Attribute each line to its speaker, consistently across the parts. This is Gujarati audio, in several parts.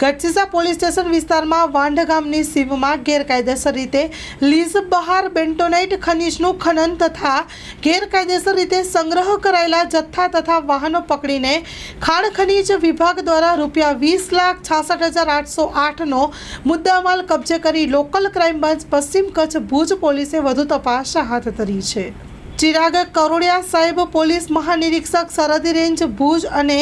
Speaker 1: ગઢસીસા પોલીસ સ્ટેશન વિસ્તારમાં વાંઢ ગામની સીમમાં ગેરકાયદેસર રીતે લીઝ બહાર બેન્ટોનાઇટ ખનીજનું ખનન તથા ગેરકાયદેસર રીતે સંગ્રહ કરાયેલા જથ્થા તથા વાહનો પકડીને ખાણ ખનીજ વિભાગ દ્વારા રૂપિયા વીસ લાખ છાસઠ હજાર આઠસો આઠનો મુદ્દામાલ કબજે કરી લોકલ ક્રાઇમ બ્રાન્ચ પશ્ચિમ કચ્છ ભુજ પોલીસે વધુ તપાસ હાથ ધરી છે. ચિરાગ કરોડિયા સાહેબ પોલીસ મહાનિરીક્ષક સરહદી રેન્જ ભુજ અને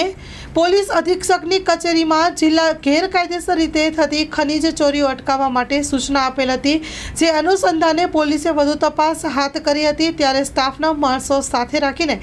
Speaker 1: પોલીસ અધિક્ષકની કચેરીમાં જિલ્લા ગેરકાયદેસર રીતે થતી ખનીજ ચોરીઓ અટકાવવા માટે સૂચના આપેલ હતી. જે અનુસંધાને પોલીસે વધુ તપાસ હાથ કરી હતી, ત્યારે સ્ટાફના માણસો સાથે રાખીને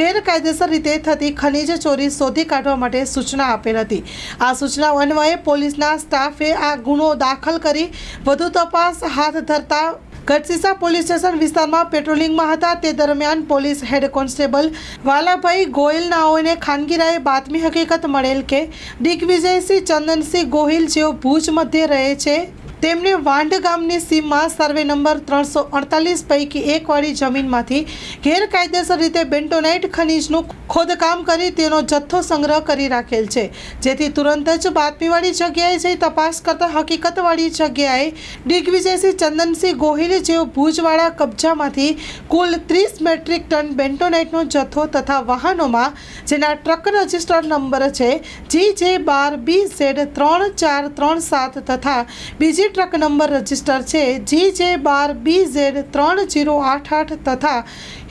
Speaker 1: ગેરકાયદેસર રીતે થતી ખનીજ ચોરી શોધી કાઢવા માટે સૂચના આપેલ હતી. આ સૂચના અન્વયે પોલીસના સ્ટાફે આ ગુનો દાખલ કરી વધુ તપાસ હાથ ધરતા ગઢસીસા પોલીસ સ્ટેશન વિસ્તારમાં પેટ્રોલિંગમાં હતા. તે દરમિયાન police head constable Valabhai Goyal નાઓને ખાનગીરાએ બાતમી હકીકત મળેલ કે દિગ્વિજયસિંહ ચંદનસિંહ ગોહિલ જેઓ ભુજ મધ્યે રહે છે. તેમને વાંઢ ગામની સીમમાં સર્વે નંબર ત્રણસો અડતાલીસ પૈકી એકવાળી જમીનમાંથી ગેરકાયદેસર રીતે બેન્ટોનાઇટ ખનીજનું ખોદકામ કરી તેનો જથ્થો સંગ્રહ કરી રાખેલ છે. જેથી તુરંત જ બાતમીવાળી જગ્યાએ જઈ તપાસ કરતા હકીકતવાળી જગ્યાએ દિગ્વિજયસિંહ ચંદનસિંહ ગોહિલ જેઓ ભુજવાળા કબજામાંથી કુલ ત્રીસ મેટ્રિક ટન બેન્ટોનાઇટનો જથ્થો તથા વાહનોમાં, જેના ટ્રક રજિસ્ટર નંબર છે, જી જે બાર બી ઝેડ ત્રણ ચાર ત્રણ સાત તથા બીજી ટ્રક નંબર રજિસ્ટર છે જી જે બાર બી ઝેડ ત્રણ જીરો આઠ આઠ તથા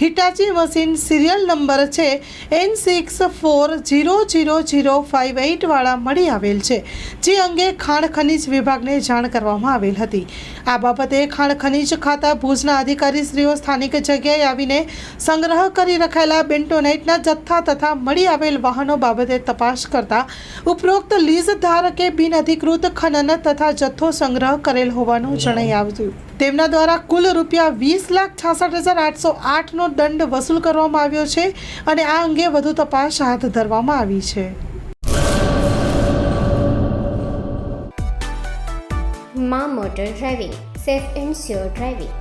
Speaker 1: હિટાચી મશીન સિરિયલ નંબર છે. N six four zero zero zero five એઇટવાળા મળી આવેલ છે, જે અંગે ખાણ ખનીજ વિભાગને જાણ કરવામાં આવેલ હતી. આ બાબતે ખાણ ખનીજ ખાતા ભુજના અધિકારીશ્રીઓ સ્થાનિક જગ્યાએ આવીને સંગ્રહ કરી રખાયેલા બેન્ટોનાઇટના જથ્થા તથા મળી આવેલ વાહનો બાબતે તપાસ કરતા ઉપરોક્ત લીઝ ધારકે બિનઅધિકૃત ખનન તથા જથ્થો સંગ્રહ કરેલ હોવાનું જણાઈ આવ્યું. તેમના દ્વારા કુલ રૂપિયા વીસ લાખ છાસઠ હજાર આઠસો આઠનો દંડ વસૂલ કરવામાં આવ્યો છે અને આ અંગે વધુ તપાસ હાથ ધરવામાં આવી છે.
Speaker 2: મા motor driving, safe and sure driving.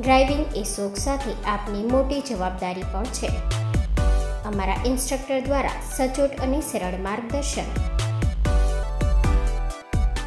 Speaker 2: Driving એ શોખ સાથે આપની મોટી જવાબદારી પણ છે. અમારા ઇન્સ્ટ્રક્ટર દ્વારા સચોટ અને સરળ માર્ગદર્શન.